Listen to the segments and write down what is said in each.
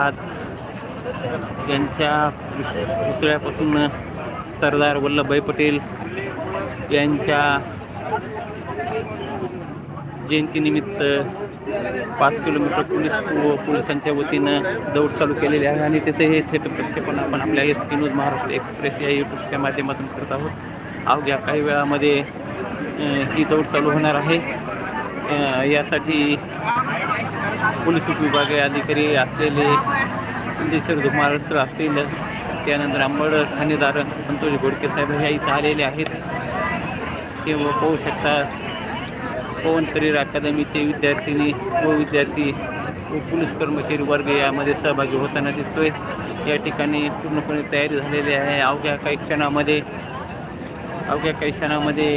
आज त्यांच्या पुतळ्यापासून सरदार वल्लभभाई पटेल यांच्या जयंतीनिमित्त पाच किलोमीटर पोलीस पोलिसांच्या वतीनं दौड चालू केलेली आहे आणि तिथे हे थेट प्रक्षेपण आपण आपल्या S P news Maharashtra express या यूट्यूबच्या माध्यमातून करत आहोत. अवघ्या काही वेळामध्ये ही दौड चालू होणार आहे. यासाठी पोलीस उपविभागीय अधिकारी असलेले सिद्धेश्वर धुमारसर असतील त्यानंतर आंबड ठाणेदार संतोष घोडके साहेब ह्या इथं आलेले आहेत. ते पाहू शकता पवन करिअर अकादमीचे विद्यार्थिनी व विद्यार्थी व पोलीस कर्मचारी वर्ग यामध्ये सहभागी होताना दिसतोय. या ठिकाणी पूर्णपणे तयारी झालेली आहे. अवघ्या काही क्षणामध्ये अवघ्या काही क्षणामध्ये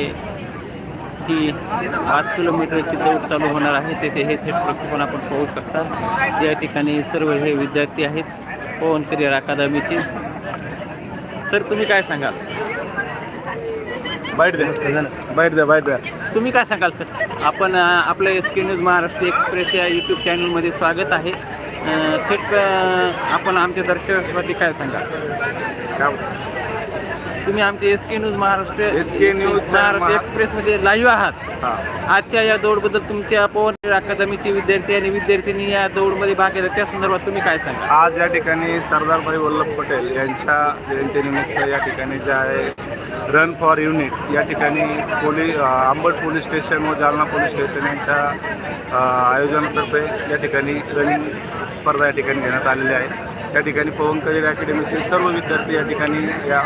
ही पाच किलोमीटरची दौड चालू होणार आहे. तेथे हे थेट प्रक्षेपण आपण पाहू शकता. या ठिकाणी सर्व हे विद्यार्थी आहेत. पवन करिअर अकादमीचे. सर तुम्ही काय सांगाल? बाईट द्या. बाईट द्या बाईट द्या. तुम्ही काय सांगाल सर? आपण आपलं S K news Maharashtra express या यूट्यूब चॅनलमध्ये स्वागत आहे. थेट आपण आमच्या दर्शकासाठी काय सांगाल? तुम्ही आमचे S K news Maharashtra SK न्यूज महाराष्ट्र महा- एक्सप्रेसमध्ये लाईव्ह आहात. आजच्या या दौडबद्दल तुमच्या पवन अकादमीचे विद्यार्थी आणि विद्यार्थिनी या दौडमध्ये भाग घेतात. त्या संदर्भात तुम्ही काय सांगा आज या ठिकाणी सरदारभाई वल्लभ पटेल यांच्या जयंतीनिमित्त या ठिकाणी जे आहे रन फॉर युनिट या ठिकाणी पोलीस अंबड पोलीस स्टेशन व जालना पोलीस स्टेशन यांच्या आयोजनातर्फे या ठिकाणी रनिंग स्पर्धा या ठिकाणी घेण्यात आलेली आहे. या ठिकाणी पवन कलेर अकॅडमीचे सर्व विद्यार्थी या ठिकाणी या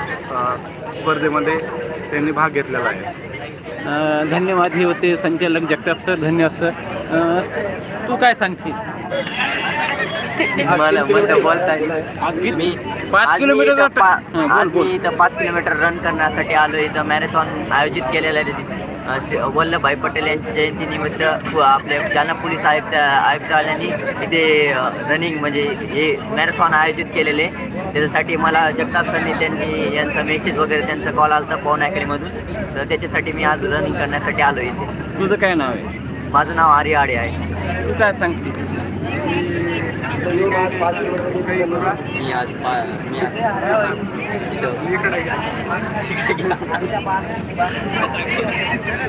स्पर्धेमध्ये त्यांनी भाग घेतलेला आहे. धन्यवाद. हे होते संचालक जगताप सर. धन्यवाद सर. तू काय सांगशील? मला म्हणतं बोलता येईल किती? मी पाच आज मी किलोमीटर इथं पा- आज. मी इथं पाच किलोमीटर रन करण्यासाठी आलो इथं मॅरेथॉन आयोजित केलेलं आहे अं, श्री- वल्लभभाई पटेल यांची जयंतीनिमित्त पु- आपले जालना पोलीस आयुक्त आयुक्तालयांनी इथे रनिंग म्हणजे हे मॅरेथॉन आयोजित केलेले. त्याच्यासाठी मला जगताप सरनी त्यांनी यांचा मेसेज वगैरे त्यांचा कॉल आला होता पवन अकॅडमीमधून तर त्याच्यासाठी मी आज रनिंग करण्यासाठी आलो इथे. तुझं काय नाव आहे? माझं नाव आर्य आडे आहे. तू काय सांगशील? मी आज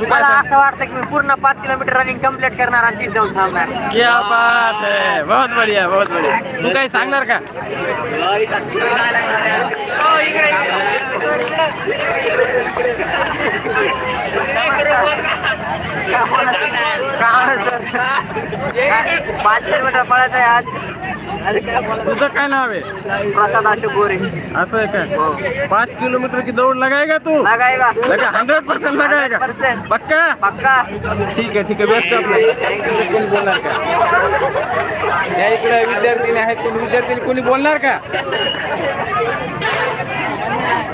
मी मला असं वाटतं की मी पूर्ण पाच किलोमीटर रनिंग कंप्लीट करणार आणि तिथे जाऊन थांबणार. क्या बात है बहुत बढ़िया बहुत बढ़िया. तू काही सांगणार का? पाच किलोमीटर पळत आहे आज तुझं काय नाव आहे प्रसाद अशोक गोरे असं आहे का पाच किलोमीटर की दौड़ लगाएगा तू लगाएगा लगा हंड्रेड परसेंट लगाएगा पक्का पक्का ठीक आहे ठीक आहे बेस्ट ऑफ़ लक कोणी बोलणार का या इकडे विद्यार्थीनी आहेत कोणी विद्यार्थी कोणी बोलणार का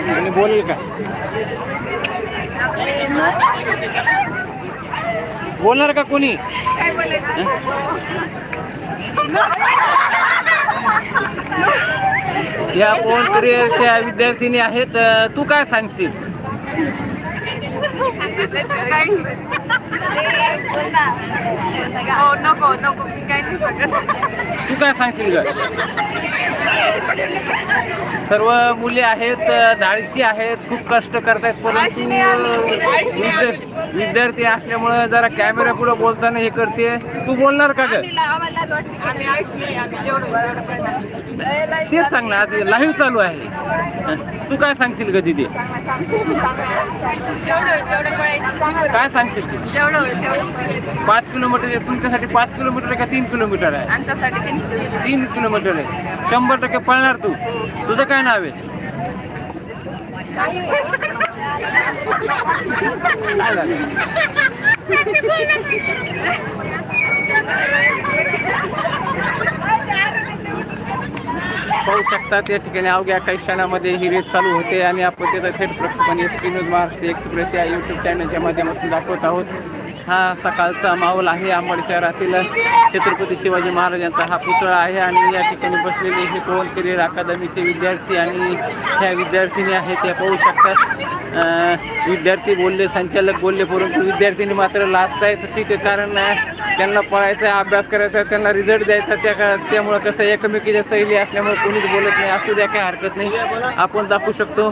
कोणी बोलेल का बोलणार? का कोणी? या पोन करिअरच्या विद्यार्थिनी आहेत. तू काय सांगशील? तू काय सांगशील ग? सर्व मुले आहेत धाडशी आहेत खूप कष्ट करतायत परंतु विद्यार्थी असल्यामुळे जरा कॅमेरा पुढे बोलताना हे करते. तू बोलणार का ग. तेच सांग ना आज लाईव्ह चालू आहे. तू काय सांगशील ग दिदी? काय सांगशील. पाच किलोमीटर. तुमच्यासाठी पाच किलोमीटर आहे का तीन किलोमीटर आहे? तीन किलोमीटर. आहे. शंभर टक्के पळणार तू. तुझं काय नाव आहे? पाहू शकतात या ठिकाणी अवघ्या काही क्षणामध्ये ही रेस चालू होते आणि आपण त्याचा थेट प्रक्षेपण S P news Maharashtra express या यूट्यूब चॅनलच्या माध्यमातून दाखवत आहोत. हा सकाळचा माहोल आहे अंबड शहरातील छत्रपती शिवाजी महाराजांचा हा पुतळा आहे आणि या ठिकाणी बसलेले हे कोण करिअर अकादमीचे विद्यार्थी आणि ह्या विद्यार्थिनी आहेत त्या पाहू शकतात. विद्यार्थी बोलले संचालक बोलले परंतु विद्यार्थिनी मात्र लाजत आहेत. ठीक आहे कारण त्यांना पळायचं आहे अभ्यास करायचा आहे, त्यांना रिझल्ट द्यायचा त्या का त्यामुळं कसं एकमेकीच्या सहली असल्यामुळे कोणीच बोलत नाही असू द्या काही हरकत नाही. आपण दाखवू शकतो.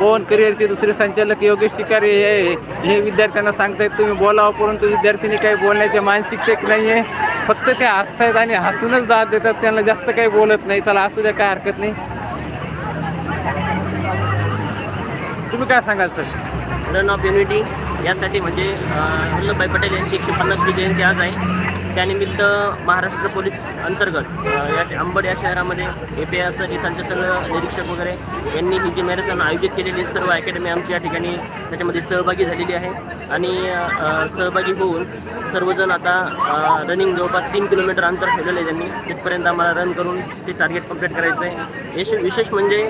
पवन करिअरचे दुसरे संचालक योगेश शिकारी हे हे विद्यार्थ्यांना सांगतायत तुम्ही बोलावं परंतु विद्यार्थ्यांनी काही बोलण्याच्या मानसिकतेत नाही आहे फक्त ते हसतायत आणि हसूनच दाद देतात त्यांना जास्त काही बोलत नाही. त्याला असू द्या काय हरकत नाही. तुम्ही काय सांगाल सर? रन ऑफ युनिटी यासाठी म्हणजे वल्लभभाई पटेल यांची एकशे पन्नासवी जयंती आज आहे. त्यानिमित्त महाराष्ट्र पोलीस अंतर्गत या अंबड या शहरामध्ये ए पी असं इथांचे सगळं निरीक्षक वगैरे यांनी ही जी मॅरेथॉन आयोजित केलेली सर्व अकॅडमी आमच्या या ठिकाणी त्याच्यामध्ये सहभागी झालेली आहे. आणि सहभागी होऊन सर्वजण आता रनिंग जवळपास तीन किलोमीटर अंतर ठेवलेलं आहे त्यांनी. तिथपर्यंत आम्हाला रन करून ते टार्गेट कंप्लीट करायचं आहे. यश विशेष म्हणजे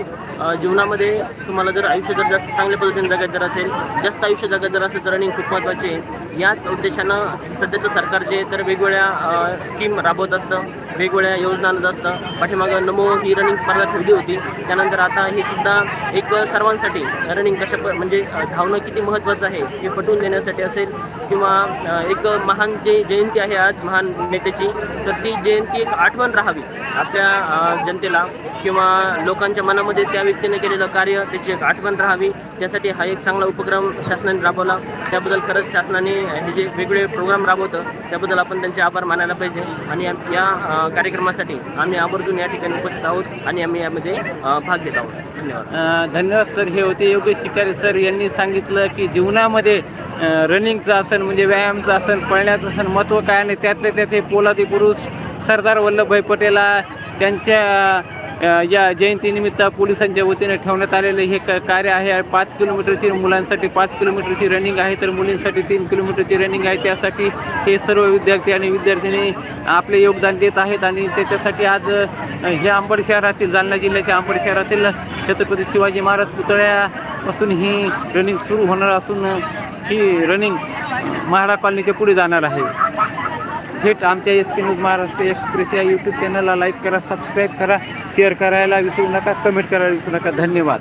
जीवनामध्ये तुम्हाला जर आयुष्य जर जास्त चांगल्या पद्धतीने जगायचं जर असेल जास्त आयुष्य जगायचं जर असेल तर रनिंग खूप महत्त्वाचे आहे. याच उद्देशानं सध्याचं सरकार जे तर वेगवेगळ्या स्कीम राबवत असतं. वेगवेगळ्या योजना आणत असतं पाठीमागं नमो ही रनिंग स्पर्धा ठेवली होती. त्यानंतर आता ही सुद्धा एक सर्वांसाठी रनिंग कशा प म्हणजे धावणं किती महत्त्वाचं आहे हे पटवून देण्यासाठी असेल किंवा एक महान जे जयंती आहे आज महान नेत्याची तर ती जयंती एक आठवण राहावी आपल्या जनतेला किंवा लोकांच्या मनामध्ये त्या व्यक्तीने केलेलं कार्य त्याची एक आठवण राहावी. त्यासाठी हा एक चांगला उपक्रम शासनाने राबवला. त्याबद्दल खरंच शासनाने हे जे वेगवेगळे प्रोग्राम राबवतं त्याबद्दल आपण त्यांचे आभार मानायला पाहिजे. आणि या- कार्यक्रमासाठी आम्ही आवर्जून या ठिकाणी उपस्थित आहोत आणि आम्ही यामध्ये भाग घेत आहोत. धन्यवाद. धन्यवाद सर. हे होते योगेश शिकारी सर यांनी सांगितलं की जीवनामध्ये रनिंगचं आसन म्हणजे व्यायामचं आसन पळण्याचं आसन महत्त्व काय आणि त्यातले त्यात हे पोलादी पुरुष सरदार वल्लभभाई पटेला त्यांच्या या जयंतीनिमित्त पोलिसांच्या वतीने ठेवण्यात आलेले हे क कार्य आहे. पाच किलोमीटरची मुलांसाठी पाच किलोमीटरची रनिंग आहे तर मुलींसाठी तीन किलोमीटरची रनिंग आहे. त्यासाठी हे सर्व विद्यार्थी आणि विद्यार्थिनी आपले योगदान देत आहेत आणि त्याच्यासाठी आज हे अंबड शहरातील जालना जिल्ह्याच्या अंबड शहरातील छत्रपती शिवाजी महाराज पुतळ्यापासून ही रनिंग सुरू होणार असून ही रनिंग महाडा कॉलनीच्या पुढे जाणार आहे. थेट आमच्या S K news Maharashtra express या यूट्यूब चॅनलला लाईक करा सबस्क्राईब करा शेअर करायला विसरू नका कमेंट करायला विसरू नका. धन्यवाद.